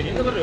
ಹಿಂದೆ ಬರ್ರಿ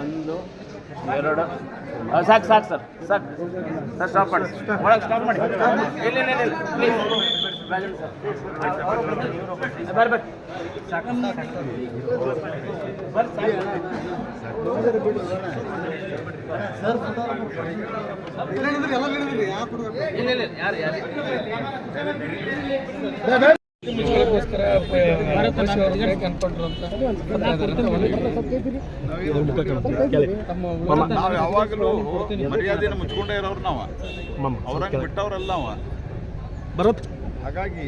ಒಂದು ಎರಡು ಆ, ಸಾಕು ಸಾಕು ಸರ್ ಸಾಕು. ಸರ್ ಸ್ಟಾಪ್ ಮಾಡಿ. ಒಳಗೆ ಸ್ಟಾಪ್ ಮಾಡಿ. ಇಲ್ಲ ಇಲ್ಲ ಇಲ್ಲ ಪ್ಲೀಸ್ ಬರ್ರಿ ಬರ್ರಿ ಇಲ್ಲ ಇಲ್ಲ ಯಾರು ಯಾರು? ನಾವು ಯಾವಾಗಲೂ ಮರ್ಯಾದೆನ ಮುಚ್ಕೊಂಡೇ ಇರೋರು ನಾವು. ಅವ್ರಂಗೆ ಬಿಟ್ಟವ್ರಲ್ಲ ನಾವು. ಬರತ್ ಹಾಗಾಗಿ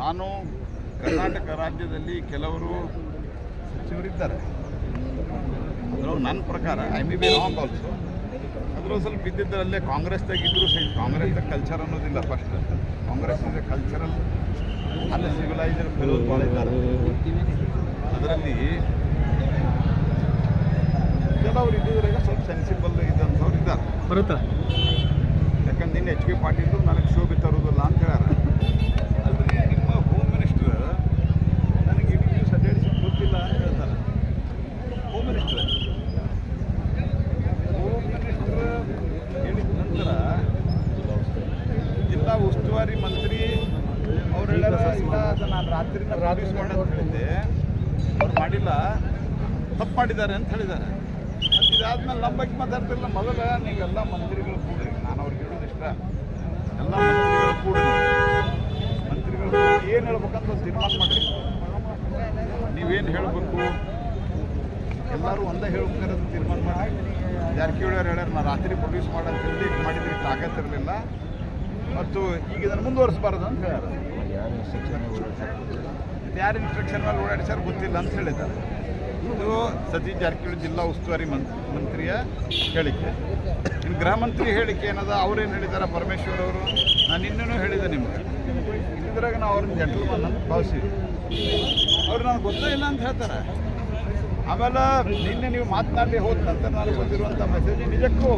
ನಾನು ಕರ್ನಾಟಕ ರಾಜ್ಯದಲ್ಲಿ ಕೆಲವರು ಸಚಿವರಿದ್ದಾರೆ. ನನ್ನ ಪ್ರಕಾರ I may be wrong also ಅದ್ರ ಸ್ವಲ್ಪ ಇದ್ದಿದ್ದರಲ್ಲೇ ಕಾಂಗ್ರೆಸ್ದಾಗಿದ್ದರೂ ಸಹಿತ ಕಾಂಗ್ರೆಸ್ದಾಗ ಕಲ್ಚರ್ ಅನ್ನೋದಿಲ್ಲ ಫಸ್ಟ್ ಕಾಂಗ್ರೆಸ್ ಇಸ್ ಕಲ್ಚರಲ್ ಅಲ್ಲಿ ಸಿವಿಲೈಸರ್ ಫೆಲೋಸ್ ಭಾಳ ಇದ್ದಾರೆ. ಅದರಲ್ಲಿ ಕೆಲವರು ಇದ್ದಿದ್ರಾಗ ಸ್ವಲ್ಪ ಸೆನ್ಸಿಬಲ್ ಇದ್ದಂಥವ್ರು ಇದ್ದಾರೆ. ಬರುತ್ತಾ? ಯಾಕಂದ್ರೆ ನಿನ್ನೆ ಎಚ್ ಕೆ ಪಾಟೀಲ್ ನನಗೆ ಶೋಭೆ ತರೋದಿಲ್ಲ ಅಂತ ಹೇಳ್ಯಾರ ಅಲ್ರಿ ನಿಮ್ಮ ಹೋಮ್ ಮಿನಿಸ್ಟರ್ ನನಗೆ ಇಡೀ ನ್ಯೂಸ್ ಅಡ್ಡಾಡಿಸಿ ಗೊತ್ತಿಲ್ಲ ಅಂತ ಹೇಳ್ತಾರೆ ಹೋಮ್ ಮಿನಿಸ್ಟರ್ ಹೋಮ್ ಮಿನಿಸ್ಟರ್ ಹೇಳಿದ ನಂತರ ಜಿಲ್ಲಾ ಉಸ್ತುವಾರಿ ಮಂತ್ರಿ ಅವ್ರು ಹೇಳ್ಯಾರ ಇಲ್ಲ ನಾನು ರಾತ್ರಿ ಮಾಡಿ ಅಂತ ಹೇಳಿದ್ದೆ. ಅವ್ರು ಮಾಡಿಲ್ಲ ತಪ್ಪು ಮಾಡಿದ್ದಾರೆ ಅಂತ ಹೇಳಿದ್ದಾರೆ. ಇದಾದ್ಮೇಲೆ ನಮ್ಮ ಬಗ್ಗೆ ಮಾತಾಡ್ತಿರಲ್ಲ ಮೊದಲ ನೀವೆಲ್ಲ ಮಂತ್ರಿಗಳು ಕೂಡಿ, ನಾನು ಅವ್ರಿಗೆ ಹೇಳೋದು ಇಷ್ಟ. ಎಲ್ಲ ಮಂತ್ರಿಗಳು ಕೂಡಿ, ಮಂತ್ರಿಗಳು ಏನು ಹೇಳ್ಬೇಕಂತ ಒಂದು ತೀರ್ಮಾನ ಮಾಡಿರಿ. ನೀವೇನು ಹೇಳಬೇಕು? ಎಲ್ಲರೂ ಒಂದೇ ಹೇಳ್ಬೇಕಾದ್ರೆ ತೀರ್ಮಾನ ಮಾಡಿ ಜಾರಕಿಹೊಳಿ ಅವ್ರು ಹೇಳ್ಯಾರ ನಾನು ರಾತ್ರಿ ಪ್ರೊಡ್ಯೂಸ್ ಮಾಡೋದು ಮಾಡಿದ್ರೆ ತಾಕತ್ತಿರಲಿಲ್ಲ ಮತ್ತು ಈಗ ಇದನ್ನು ಮುಂದುವರಿಸಬಾರ್ದು ಅಂತ ಹೇಳಿದ್ರು ಯಾರು ಇನ್ಸ್ಟ್ರಕ್ಷನ್ ಮೇಲೆ ಓಡಾಡಿಸ್ಯಾರ ಗೊತ್ತಿಲ್ಲ ಅಂತ ಹೇಳಿದ್ದಾರೆ. ಇದು ಸತೀಶ್ ಜಾರಕಿಹೊಳಿ ಜಿಲ್ಲಾ ಉಸ್ತುವಾರಿ ಮಂತ್ ಮಂತ್ರಿಯ ಹೇಳಿಕೆ. ಇನ್ನು ಗೃಹ ಮಂತ್ರಿ ಹೇಳಿಕೆ ಏನದ? ಅವ್ರೇನು ಹೇಳಿದ್ದಾರೆ? ಪರಮೇಶ್ವರ್ ಅವರು? ನಾನು ಇನ್ನೂ ಹೇಳಿದೆ ನಿಮ್ಗೆ. ಇದ್ರಾಗ ನಾವು ಅವ್ರನ್ನ ಜೆಂಟಲ್ಮನ್ ಅಂತ ಭಾವಿಸಿದ್ವಿ ಅವ್ರು ನನಗೆ ಗೊತ್ತೇ ಇಲ್ಲ ಅಂತ ಹೇಳ್ತಾರೆ. ಆಮೇಲೆ ನಿನ್ನೆ ನೀವು ಮಾತನಾಡಿ ಹೋದ ನಂತರ ನನಗೆ ಬಂದಿರುವಂಥ ಮೆಸೇಜ್ ನಿಜಕ್ಕೂ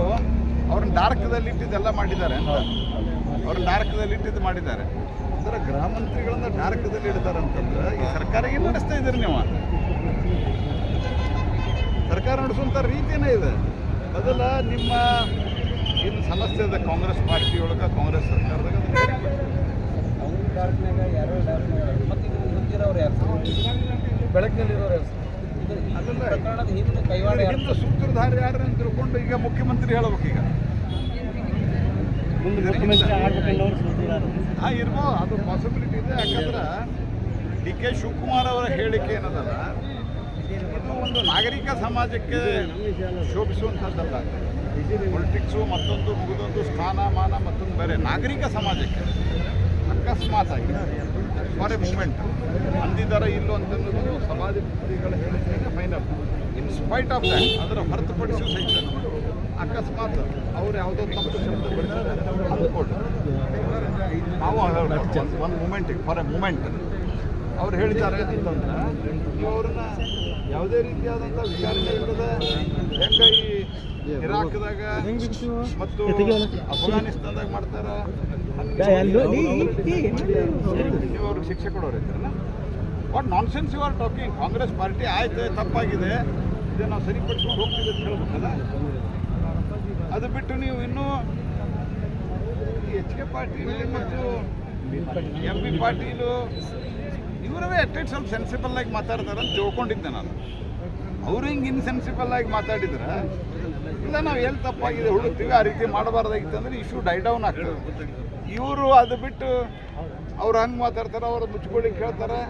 ಅವ್ರನ್ನ ಡಾರ್ಕ್ದಲ್ಲಿ ಇಟ್ಟಿದ್ದೆಲ್ಲ ಮಾಡಿದ್ದಾರೆ ಅಂತ. ಅವ್ರನ್ನ ಡಾರ್ಕ್ದಲ್ಲಿ ಇಟ್ಟಿದ್ದು ಮಾಡಿದ್ದಾರೆ. ಅಂದ್ರೆ ಗೃಹ ಮಂತ್ರಿಗಳನ್ನ ಡಾರ್ಕ್ದಲ್ಲಿ ಇಡ್ತಾರೆ ಅಂತಂದ್ರೆ ಈ ಸರ್ಕಾರ ಏನು ನಡೆಸ್ತಾ ಇದ್ದೀರಿ ನೀವು? ಸರ್ಕಾರ ನಡೆಸುವಂಥ ರೀತಿಯೇ ಇದೆ. ಮೊದಲ ನಿಮ್ಮ ಏನು ಸಮಸ್ಯೆ ಇದೆ ಕಾಂಗ್ರೆಸ್ ಪಾರ್ಟಿಯೊಳಗೆ ಕಾಂಗ್ರೆಸ್ ಸರ್ಕಾರದಾಗ ಬೆಳಕಿನಲ್ಲಿರೋರು ಯಾರು ಅದನ್ನ ಪ್ರಕರಣದ ಹಿಂದೆ ಕೈವಾಡ ಸೂತ್ರಧಾರಿ ಯಾರು ಅಂತ ತಿಳ್ಕೊಂಡು ಈಗ ಮುಖ್ಯಮಂತ್ರಿ ಹೇಳ್ಬೇಕು ಈಗ. ಹಾಂ ಇರ್ಬೋದು. ಅದು ಪಾಸಿಬಿಲಿಟಿ ಇದೆ. ಯಾಕಂದ್ರೆ ಡಿ ಕೆ ಶಿವಕುಮಾರ್ ಅವರ ಹೇಳಿಕೆ ಏನದಲ್ಲ ಇದು ಒಂದು ನಾಗರಿಕ ಸಮಾಜಕ್ಕೆ ಶೋಭಿಸುವಂಥದ್ದಲ್ಲ. ಪೊಲಿಟಿಕ್ಸು ಮತ್ತೊಂದು ಮುಗಿದೊಂದು ಸ್ಥಾನಮಾನ ಮತ್ತೊಂದು ಬೇರೆ ನಾಗರಿಕ ಸಮಾಜಕ್ಕೆ. ಅಕಸ್ಮಾತ್ ಆಗಿ ಫಾರ್ ಎ ಮೂಮೆಂಟ್ ಅಂದಿದ್ದಾರೆ ಇಲ್ಲೋ ಅಂತನ್ನೋದು ಸಮಾಧಿಪತಿಗಳ ಹೇಳಿಕೆಗೆ final in spite of that ಅದರ ಹೊರತುಪಡಿಸಿ ಸಹಿತ. ಅಕಸ್ಮಾತ್ ಅವ್ರು ಯಾವುದೋ ತಪ್ಪು ಶಬ್ದ ಅಂದ್ಕೊಂಡು. ನಾವು ಒಂದು ಮೂಮೆಂಟಿಗೆ ಫಾರ್ ಎ ಮೂಮೆಂಟ್ ಅವ್ರು ಹೇಳಿದ್ದಾರೆ ಅಂತಂದ್ರೆ ನೀವು ಅವ್ರನ್ನ ಯಾವುದೇ ರೀತಿಯಾದಂಥ ವಿಚಾರಣೆ ಇಲ್ಲದೆ ಹೆಂಗೆ ಈ ಇರಾಕ್ದಾಗ ಮತ್ತು ಅಫ್ಘಾನಿಸ್ತಾನದಾಗ ಮಾಡ್ತಾರ ನೀವು ಅವ್ರಿಗೆ ಶಿಕ್ಷೆ ಕೊಡೋರು ಇದ್ದೀರಲ್ಲ. What nonsense you are talking Congress party ಆಯ್ತು ತಪ್ಪಾಗಿದೆ. ಇದನ್ನು ನಾವು ಸರಿಪಡಿಸ್ಕೊಂಡು ಹೋಗ್ತೀವಿ ಅಂತ ಹೇಳ್ಬೇಕಲ್ಲ. ಅದು ಬಿಟ್ಟು ನೀವು ಇನ್ನೂ ಎಚ್ ಕೆ ಪಾಟೀಲ್ ಮತ್ತು ಎಂ ಬಿ ಪಾಟೀಲು, ಇವರವೇ ಅಟ್ಲೀಸ್ಟ್ ಸ್ವಲ್ಪ ಸೆನ್ಸಿಬಲ್ ಆಗಿ ಮಾತಾಡ್ತಾರೆ ಅಂತ ತಿಳ್ಕೊಂಡಿದ್ದೆ ನಾನು. ಅವರು ಹಿಂಗೆ ಇನ್ಸೆನ್ಸಿಬಲ್ ಆಗಿ ಮಾತಾಡಿದ್ರೆ? ಇಲ್ಲ, ನಾವು ಎಲ್ಲಿ ತಪ್ಪಾಗಿದೆ ಹುಡುಕ್ತೀವಿ, ಆ ರೀತಿ ಮಾಡಬಾರ್ದಾಗಿತ್ತು ಅಂದರೆ ಇಶ್ಯೂ ಡೈ ಡೌನ್ ಆಗ್ತದೆ. ಇವರು ಅದು ಬಿಟ್ಟು ಅವ್ರು ಹಂಗೆ ಮಾತಾಡ್ತಾರೆ, ಅವ್ರು ಮುಚ್ಕೊಳ್ಳಿ ಹೇಳ್ತಾರೆ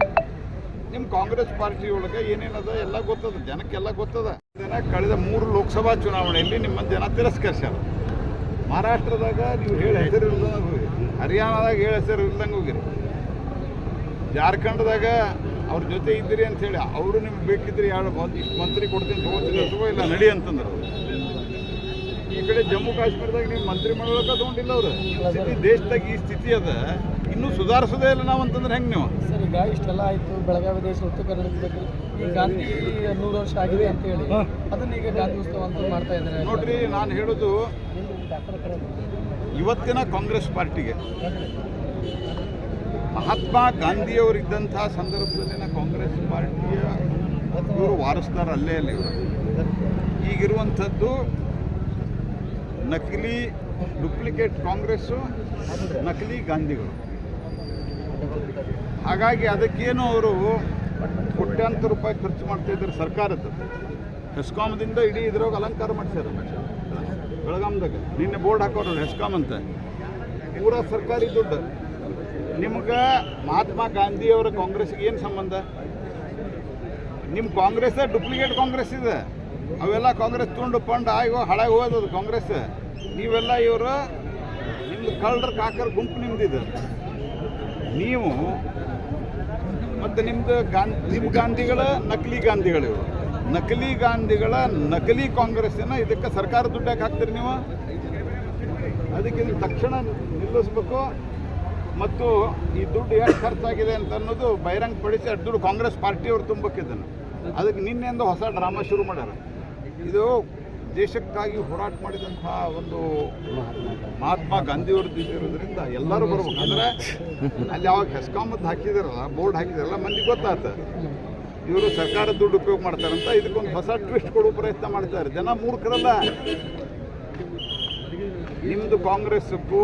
ನಿಮ್ಮ ಕಾಂಗ್ರೆಸ್ ಪಾರ್ಟಿ ಒಳಗೆ ಏನೇನದ ಎಲ್ಲ ಗೊತ್ತದ, ಜನಕ್ಕೆಲ್ಲ ಗೊತ್ತದ. ಜನ ಕಳೆದ ಮೂರು ಲೋಕಸಭಾ ಚುನಾವಣೆಯಲ್ಲಿ ನಿಮ್ಮ ಜನ ತಿರಸ್ಕರಿಸ್ಯಾರ. ಮಹಾರಾಷ್ಟ್ರದಾಗ ನೀವು ಹೇಳಿ ಹೆಸರು ಇಲ್ದಂಗೆ ಹರಿಯಾಣದಾಗ ಹೇಳಿ ಹೆಸರು ಇಲ್ದಂಗೆ ಹೋಗಿರಿ. ಜಾರ್ಖಂಡ್ದಾಗ ಅವ್ರ ಜೊತೆ ಇದ್ದೀರಿ ಅಂತ ಹೇಳಿ, ಅವರು ನಿಮ್ಗೆ ಬೇಕಿದ್ರೆ ಯಾರು ಇಷ್ಟು ಮಂತ್ರಿ ಕೊಡ್ತೀನಿ ತಗೋತೀನಿ ಅಥವಾ ಇಲ್ಲ ನಡಿ ಅಂತಂದ್ರು. ಈ ಕಡೆ ಜಮ್ಮು ಕಾಶ್ಮೀರದಾಗ ನೀವು ಮಂತ್ರಿ ತೊಗೊಂಡಿಲ್ಲ ತಗೊಂಡಿಲ್ಲ ಅವ್ರು. ಸ್ಥಿತಿ ದೇಶದಾಗ ಈ ಸ್ಥಿತಿ ಅದ. ಇನ್ನೂ ಸುಧಾರಿಸೋದೇ ಇಲ್ಲ ನಾವು ಅಂತಂದ್ರೆ ಹೆಂಗೆ ನೀವು? ಸರ್ ಈಗ ಇಷ್ಟೆಲ್ಲ ಆಯಿತು ಬೆಳಗಾವಿ ದೇಶ ಉತ್ತರ ಕರ್ನಾಟಕದಲ್ಲಿ ಈ ಗಾಂಧಿ ನೂರು ವರ್ಷ ಆಗಿದೆ ಅಂತ ಹೇಳಿ. ಅದನ್ನ ಈಗ ಗಾಂಧಿ ಉತ್ಸವ ಅಂತ ಮಾಡ್ತಾ ಇದ್ದಾರೆ. ನೋಡ್ರಿ ನಾನು ಹೇಳೋದು ಇವತ್ತಿನ ಕಾಂಗ್ರೆಸ್ ಪಾರ್ಟಿಗೆ ಮಹಾತ್ಮ ಗಾಂಧಿಯವರಿದ್ದಂಥ ಸಂದರ್ಭದಲ್ಲಿನ ಕಾಂಗ್ರೆಸ್ ಪಾರ್ಟಿಯ ಇವರು ವಾರಸ್ದಾರ ಅಲ್ಲೇ ಅಲ್ಲಿ ಇವರು. ಈಗಿರುವಂಥದ್ದು ನಕಲಿ ಡುಪ್ಲಿಕೇಟ್ ಕಾಂಗ್ರೆಸ್ಸು ನಕಲಿ ಗಾಂಧಿಗಳು. ಹಾಗಾಗಿ ಅದಕ್ಕೇನು ಅವರು ಕೋಟ್ಯಾಂತರ ರೂಪಾಯಿ ಖರ್ಚು ಮಾಡ್ತಾ ಇದ್ದಾರೆ ಸರ್ಕಾರದ್ದು ಹೆಸ್ಕಾಮದಿಂದ ಇಡೀ ಇದ್ರಾಗ ಅಲಂಕಾರ ಮಾಡ್ಸ್ಯಾರ ಬೆಳಗಾಮ್ದಾಗ ನಿನ್ನೆ ಬೋರ್ಡ್ ಹಾಕೋರು ಹೆಸ್ಕಾಮ್ ಅಂತ. ಪೂರಾ ಸರ್ಕಾರಿ ದುಡ್ಡು. ನಿಮ್ಗೆ ಮಹಾತ್ಮ ಗಾಂಧಿಯವರ ಕಾಂಗ್ರೆಸ್ಗೆ ಏನು ಸಂಬಂಧ? ನಿಮ್ಮ ಕಾಂಗ್ರೆಸ್ ಡುಪ್ಲಿಕೇಟ್ ಕಾಂಗ್ರೆಸ್ ಇದೆ. ಅವೆಲ್ಲ ಕಾಂಗ್ರೆಸ್ ತುಂಡು ಪಂಡ್ ಆಗಿ ಹಾಳಾಗಿ ಹೋಗೋದು ಕಾಂಗ್ರೆಸ್. ನೀವೆಲ್ಲ ಇವರು ನಿಮ್ದು ಕಳ್ಳರ ಕಾಕರ್ ಗುಂಪು ನಿಮ್ದಿದೆ. ನೀವು ಮತ್ತು ನಿಮ್ದು ಗಾಂಧಿ ನಿಮ್ಮ ಗಾಂಧಿಗಳ ನಕಲಿ ಗಾಂಧಿಗಳು ನಕಲಿ ಗಾಂಧಿಗಳ ನಕಲಿ ಕಾಂಗ್ರೆಸ್ಸಿನ ಇದಕ್ಕೆ ಸರ್ಕಾರ ದುಡ್ಡು ಹಾಕ್ತೀರಿ ನೀವು? ಅದಕ್ಕೆ ತಕ್ಷಣ ನಿಲ್ಲಿಸ್ಬೇಕು. ಮತ್ತು ಈ ದುಡ್ಡು ಎಷ್ಟು ಖರ್ಚಾಗಿದೆ ಅಂತ ಅನ್ನೋದು ಬಹಿರಂಗ ಪಡಿಸಿ ಅಷ್ಟು ದುಡ್ಡು ಕಾಂಗ್ರೆಸ್ ಪಾರ್ಟಿಯವರು ತುಂಬಕ್ಕಿದ್ದನು ಅದಕ್ಕೆ ನಿನ್ನೆಯಿಂದ ಹೊಸ ಡ್ರಾಮಾ ಶುರು ಮಾಡ್ಯಾರ. ಇದು ದೇಶಕ್ಕಾಗಿ ಹೋರಾಟ ಮಾಡಿದಂಥ ಒಂದು ಮಹಾತ್ಮ ಗಾಂಧಿಯವ್ರದ್ದು ಇರೋದ್ರಿಂದ ಎಲ್ಲರೂ ಬರ್ಬೇಕು. ಅಂದ್ರೆ ಅಲ್ಲಿ ಯಾವಾಗ ಹೆಸ್ಕಾಮದ್ದು ಹಾಕಿದಾರಲ್ಲ ಬೋರ್ಡ್ ಹಾಕಿದಾರಲ್ಲ ಮಂದಿಗೆ ಗೊತ್ತಾತ. ಇವರು ಸರ್ಕಾರದ ದುಡ್ಡು ಉಪಯೋಗ ಮಾಡ್ತಾರಂತ ಇದಕ್ಕೊಂದು ಹೊಸ ಟ್ವಿಸ್ಟ್ ಕೊಡೋ ಪ್ರಯತ್ನ ಮಾಡ್ತಾರೆ ಜನ ಮೂರ್ಖರಲ್ಲ. ನಿಮ್ದು ಕಾಂಗ್ರೆಸ್ಗೂ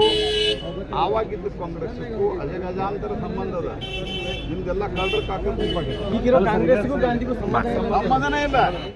ಆವಾಗಿದ್ದ ಕಾಂಗ್ರೆಸ್ಗೂ ಅಜಗಜಾಂತರ ಸಂಬಂಧ ಅದ. ನಿಮ್ದೆಲ್ಲ ಕಳ್ಳರು ಕಾಕ ಈಗಿರೋ ಕಾಂಗ್ರೆಸ್ಗೂ ಗಾಂಧಿಗೂ ಸಂಬಂಧ ಇಲ್ಲ. ಸಂಬಂಧನೇ ಇಲ್ಲ.